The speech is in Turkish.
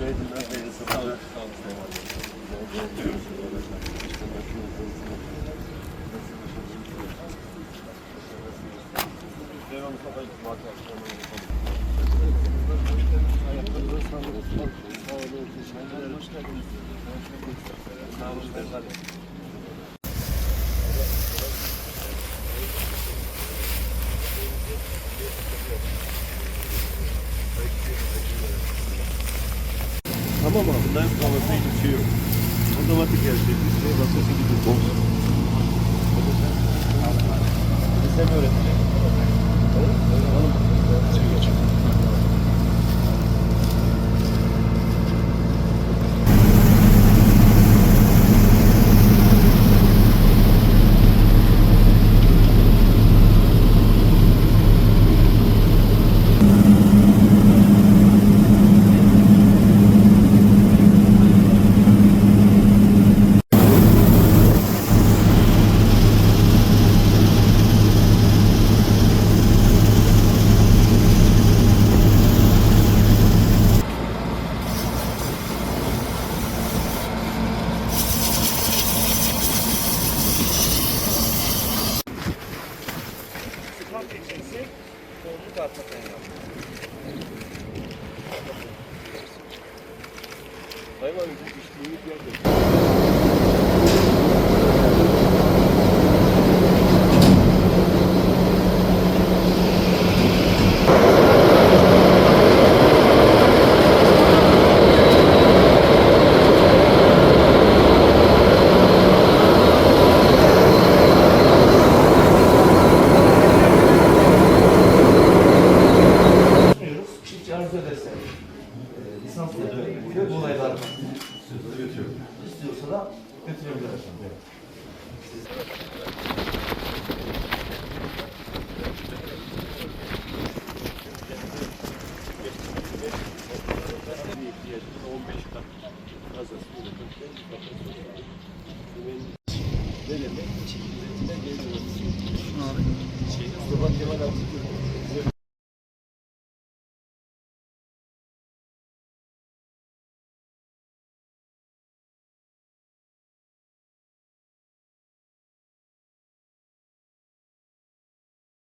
Sağ olun. Sağ olun. Tamam abi. Bundan sonrası hiçbir şey yok. Otomatik her şey. Bir şeye basıyorsun gidiyor. Boş. Sen mi öğreteceksin? Sıkmak geçirse kolunu da arka tarafa. Hayır abi. Bu içtiğimiz yerde. E, lisans yapıyor. Bu olaylar istiyorsa da götürebilir efendim. ihtiyacımız 15 kat fazlası üretimde Deneme, çekilmesine geliyoruz. Mustafa Kemal Atatürk